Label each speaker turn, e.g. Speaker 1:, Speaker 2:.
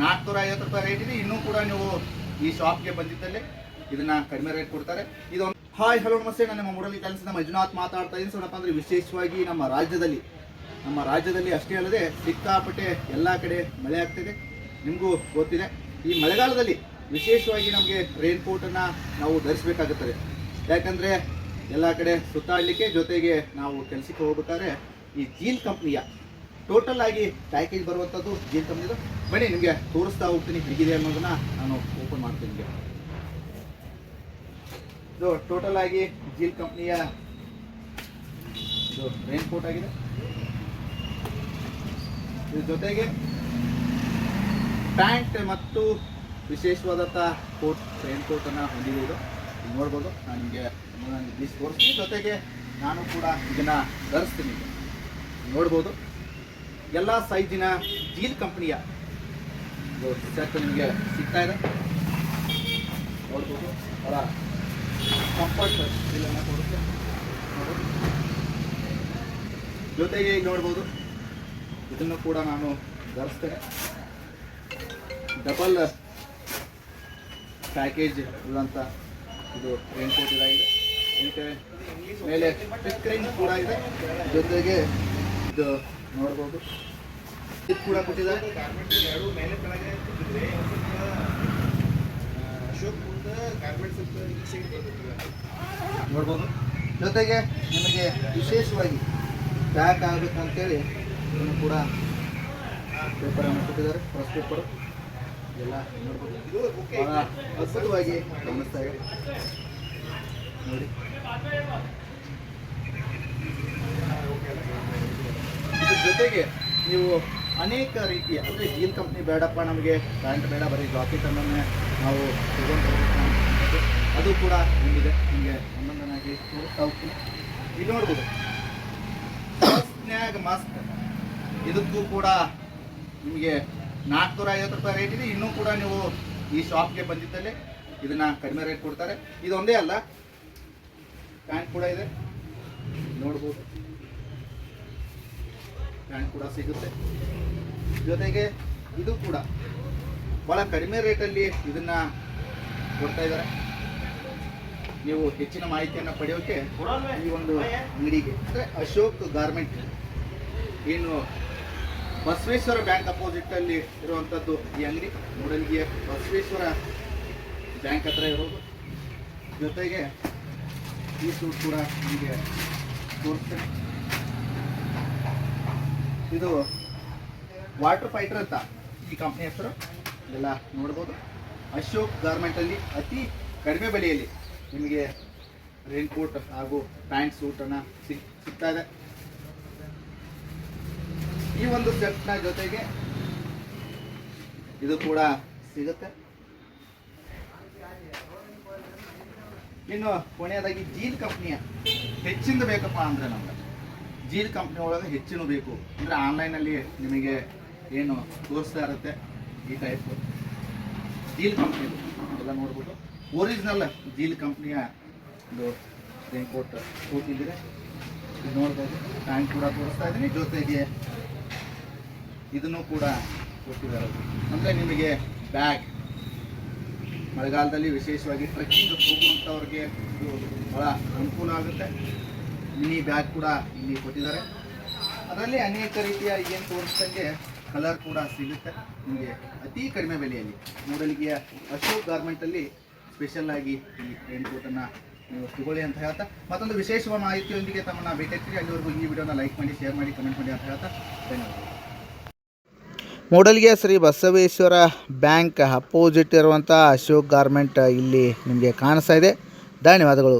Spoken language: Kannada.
Speaker 1: ನಾಲ್ಕುನೂರ ಐವತ್ತು ರೂಪಾಯಿ ರೇಟ್ ಇದೆ. ಇನ್ನೂ ಕೂಡ ನೀವು ಈ ಶಾಪ್ಗೆ ಬಂದಿದ್ದಲ್ಲಿ ಇದನ್ನ ಕಡಿಮೆ ರೇಟ್ ಕೊಡ್ತಾರೆ. ಇದೊಂದು ಹಾಯ್ ಹಲೋ ನಮಸ್ತೆ. ನಾನು ನಿಮ್ಮ ಮೂಡಲ್ಲಿ ಕಲಿಸಿದ ಮಂಜುನಾಥ್ ಮಾತಾಡ್ತಾ ಇದ್ದೀನಿ ಸೊಪ್ಪ ಅಂದ್ರೆ ವಿಶೇಷವಾಗಿ ನಮ್ಮ ರಾಜ್ಯದಲ್ಲಿ ನಮ್ಮ ರಾಜ್ಯದಲ್ಲಿ ಅಷ್ಟೇ ಅಲ್ಲದೆ ಸಿಕ್ಕಾಪಟ್ಟೆ ಎಲ್ಲ ಕಡೆ ಮಳೆ ಆಗ್ತಿದೆ. ನಿಮಗೂ ಗೊತ್ತಿದೆ. ಈ ಮಳೆಗಾಲದಲ್ಲಿ ವಿಶೇಷವಾಗಿ ನಮಗೆ ರೈನ್ ಕೋಟನ್ನು ನಾವು ಧರಿಸಬೇಕಾಗುತ್ತದೆ. ಯಾಕಂದರೆ ಎಲ್ಲ ಕಡೆ ಸುತ್ತಾಡಲಿಕ್ಕೆ ಜೊತೆಗೆ ನಾವು ಕೆಲಸಕ್ಕೆ ಹೋಗ್ಬೇಕಾದ್ರೆ ಈ ಜೀಲ್ ಕಂಪ್ನಿಯ ಟೋಟಲ್ ಆಗಿ ಪ್ಯಾಕೇಜ್ ಬರುವಂಥದ್ದು ಜೀಲ್ ಕಂಪ್ನಿದು ಬನ್ನಿ, ನಿಮಗೆ ತೋರಿಸ್ತಾ ಹೋಗ್ತೀನಿ ಹೇಗಿದೆ ಅನ್ನೋದನ್ನ ನಾನು ಓಪನ್ ಮಾಡ್ತೀನಿ ನಿಮಗೆ. ಇದು ಟೋಟಲ್ ಆಗಿ ಜೀಲ್ ಕಂಪ್ನಿಯ ಇದು ರೈನ್ ಕೋಟ್ ಆಗಿದೆ. ಇದ್ರ ಜೊತೆಗೆ ಪ್ಯಾಂಟ್ ಮತ್ತು ವಿಶೇಷವಾದಂಥ ಕೋಟ್ ರೈನ್ ಕೋಟನ್ನು ಇಲ್ಲಿ ನೋಡ್ಬೋದು, ನಾನು ನಿಮಗೆ ಇಂಗ್ಲೀಷ್ ತೋರಿಸ್ತೀನಿ. ಜೊತೆಗೆ ನಾನು ಕೂಡ ಇದನ್ನು ಧರಿಸ್ತೀನಿ. ನೋಡ್ಬೋದು. ಎಲ್ಲ ಸೈಜಿನ ಜೀಲ್ ಕಂಪ್ನಿಯ ನಿಮಗೆ ಸಿಗ್ತಾ ಇದೆ. ನೋಡ್ಬೋದು. ಕಂಫರ್ಟ್. ಜೊತೆಗೆ ಈಗ ನೋಡ್ಬೋದು. ಇದನ್ನು ಕೂಡ ನಾನು ಧರಿಸ್ತೇನೆ. ಡಬಲ್ ಪ್ಯಾಕೇಜ್ ಇರುವಂಥ ಇದು ರೇನ್ಕೋಟ್ ಇದಾಗಿದೆ ಇದಕ್ಕೆ ಮೇಲೆ ಕೂಡ ಇದೆ. ಜೊತೆಗೆ ಇದು ನೋಡ್ಬೋದು. ಕೂಡ ಕೊಟ್ಟಿದ್ದಾರೆ ನೋಡ್ಬೋದು. ಜೊತೆಗೆ ನಿಮಗೆ ವಿಶೇಷವಾಗಿ ಪ್ಯಾಕ್ ಆಗಬೇಕಂತೇಳಿ ಇದನ್ನು ಕೂಡ ಪೇಪರನ್ನು ಕೊಟ್ಟಿದ್ದಾರೆ. ಪ್ರೆಸ್ ಪೇಪರು ಎಲ್ಲ ನೋಡ್ಬೋದು. ಬಹಳ ಅದ್ಭುತವಾಗಿ ಗಮನಿಸ್ತಾ ಇದೆ. ನೋಡಿ. ಜೊತೆಗೆ ನೀವು ಅನೇಕ ರೀತಿಯ, ಅಂದರೆ ಜೀಲ್ ಕಂಪ್ನಿ ಬೇಡಪ್ಪ ನಮಗೆ ಪ್ಯಾಂಟ್ ಬೇಡ, ಬರೀ ಜಾಕೆಟನ್ನು ನಾವು ತಗೊಂಡು ಅದು ಕೂಡ ನಿಮಗೆ ನಿಮಗೆ ಹೋಗ್ತೀನಿ. ಇಲ್ಲಿ ನೋಡ್ಬೋದು. ಮಾಸ್ಕ್ನ್ಯಾಗ ಮಾಸ್ಕ್ ಇದಕ್ಕೂ ಕೂಡ ನಿಮಗೆ ನಾಲ್ಕುನೂರ ಐವತ್ತು ರೂಪಾಯಿ ರೇಟ್ ಇದೆ. ಇನ್ನೂ ಕೂಡ ನೀವು ಈ ಶಾಪ್ಗೆ ಬಂದಿದ್ದಲ್ಲಿ ಇದನ್ನ ಕಡಿಮೆ ರೇಟ್ ಕೊಡ್ತಾರೆ. ಇದೊಂದೇ ಅಲ್ಲ ಪ್ಯಾಂಟ್ ಕೂಡ ಇದೆ. ನೋಡ್ಬೋದು. ಪ್ಯಾಂಟ್ ಕೂಡ ಸಿಗುತ್ತೆ. ಜೊತೆಗೆ ಇದು ಕೂಡ ಭಾಳ ಕಡಿಮೆ ರೇಟಲ್ಲಿ ಇದನ್ನ ಕೊಡ್ತಾ ಇದ್ದಾರೆ. ನೀವು ಹೆಚ್ಚಿನ ಮಾಹಿತಿಯನ್ನು ಪಡೆಯೋಕೆ ಈ ಒಂದು ಅಂಗಡಿಗೆ, ಅಂದರೆ ಅಶೋಕ್ ಗಾರ್ಮೆಂಟ್ ಏನು ಬಸವೇಶ್ವರ ಬ್ಯಾಂಕ್ ಅಪೋಸಿಟ್ ಅಲ್ಲಿ ಇರುವಂಥದ್ದು ಈ ಅಂಗಡಿ. ಮೂಡಲ್ಗಿಯ ಬಸವೇಶ್ವರ ಬ್ಯಾಂಕ್ ಹತ್ರ ಇರೋದು. ಜೊತೆಗೆ ಈ ಸೂಟ್ ಕೂಡ ನಿಮಗೆ ತೋರಿಸ್ತೇನೆ. ಇದು ವಾಟರ್ ಫೈಟರ್ ಅಂತ ಈ ಕಂಪ್ನಿ ಹೆಸರು. ಇದೆಲ್ಲ ನೋಡ್ಬೋದು. ಅಶೋಕ್ ಗಾರ್ಮೆಂಟಲ್ಲಿ ಅತಿ ಕಡಿಮೆ ಬೆಲೆಯಲ್ಲಿ ನಿಮಗೆ ರೈನ್ ಕೋಟ್ ಹಾಗೂ ಪ್ಯಾಂಟ್ ಸೂಟನ್ನು ಸಿಗ್, ಸಿಗ್ತಾ ಇದೆ. ಈ ಒಂದು ಸೆಟ್ನ ಜೊತೆಗೆ ಇದು ಕೂಡ ಸಿಗುತ್ತೆ. ಇನ್ನು ಕೊನೆಯದಾಗಿ ಜೀನ್ ಕಂಪ್ನಿಯ ಹೆಚ್ಚಿಂದ ಬೇಕಪ್ಪ ಅಂದ್ರೆ ನಮ್ಗೆ ಜೀಲ್ ಕಂಪ್ನಿ ಒಳಗೆ ಹೆಚ್ಚಿನ ಬೇಕು. ಅಂದರೆ ಆನ್ಲೈನಲ್ಲಿ ನಿಮಗೆ ಏನು ತೋರಿಸ್ತಾ ಇರುತ್ತೆ ಈ ಟೈಪ್ ಜೀಲ್ ಕಂಪ್ನಿ ಎಲ್ಲ ನೋಡ್ಬೋದು ಒರಿಜಿನಲ್ ಜೀಲ್ ಕಂಪ್ನಿಯ ಒಂದು ರೈನ್ ಕೋಟ್ ಕೂತಿದ್ದೀರಿ ನೋಡ್ಬೋದು. ಟ್ಯಾಂಕ್ ಕೂಡ ತೋರಿಸ್ತಾ ಇದ್ದೀನಿ. ಜೊತೆಗೆ ಇದನ್ನು ಕೂಡ ಕೊಟ್ಟಿದ್ದಾರೆ. ಅಂದರೆ ನಿಮಗೆ ಬ್ಯಾಗ್ ಮಳೆಗಾಲದಲ್ಲಿ ವಿಶೇಷವಾಗಿ ಟ್ರೆಕ್ಕಿಂಗ್ ಹೋಗುವಂಥವ್ರಿಗೆ ಇದು ಭಾಳ ಅನುಕೂಲ ಆಗುತ್ತೆ. ಮಿನಿ ಬ್ಯಾಗ್ ಕೂಡ ಇಲ್ಲಿ ಕೊಟ್ಟಿದ್ದಾರೆ. ಅದರಲ್ಲಿ ಅನೇಕ ರೀತಿಯ ಏನು ತೋರಿಸ್ದಂಗೆ ಕಲರ್ ಕೂಡ ಸಿಗುತ್ತೆ. ನಿಮಗೆ ಅತಿ ಕಡಿಮೆ ಬೆಲೆಯಲ್ಲಿ ಮೂಡಲಿಗೆಯ ಅಶೋಕ್ ಗಾರ್ಮೆಂಟಲ್ಲಿ ಸ್ಪೆಷಲ್ ಆಗಿ ಈ ರೈನ್ ಕೋಟನ್ನು ನೀವು ತಗೊಳ್ಳಿ ಅಂತ ಹೇಳ್ತಾ. ಮತ್ತೊಂದು ವಿಶೇಷವಾದ ಮಾಹಿತಿಯೊಂದಿಗೆ ತಮ್ಮನ್ನ ಭೇಟಿಯಾಗ್ತೀರಿ ಅಲ್ಲಿವರೆಗೂ ಈ ವಿಡಿಯೋನ ಲೈಕ್ ಮಾಡಿ ಶೇರ್ ಮಾಡಿ ಕಮೆಂಟ್ ಮಾಡಿ ಅಂತ ಹೇಳ್ತಾ. ಧನ್ಯವಾದಗಳು. ಮೂಡಲ್ಗೆ ಶ್ರೀ ಬಸವೇಶ್ವರ ಬ್ಯಾಂಕ್ ಅಪೋಸಿಟ್ ಇರುವಂಥ ಅಶೋಕ್ ಗಾರ್ಮೆಂಟ್ ಇಲ್ಲಿ ನಿಮಗೆ ಕಾಣಿಸ್ತಾ ಇದೆ. ಧನ್ಯವಾದಗಳು.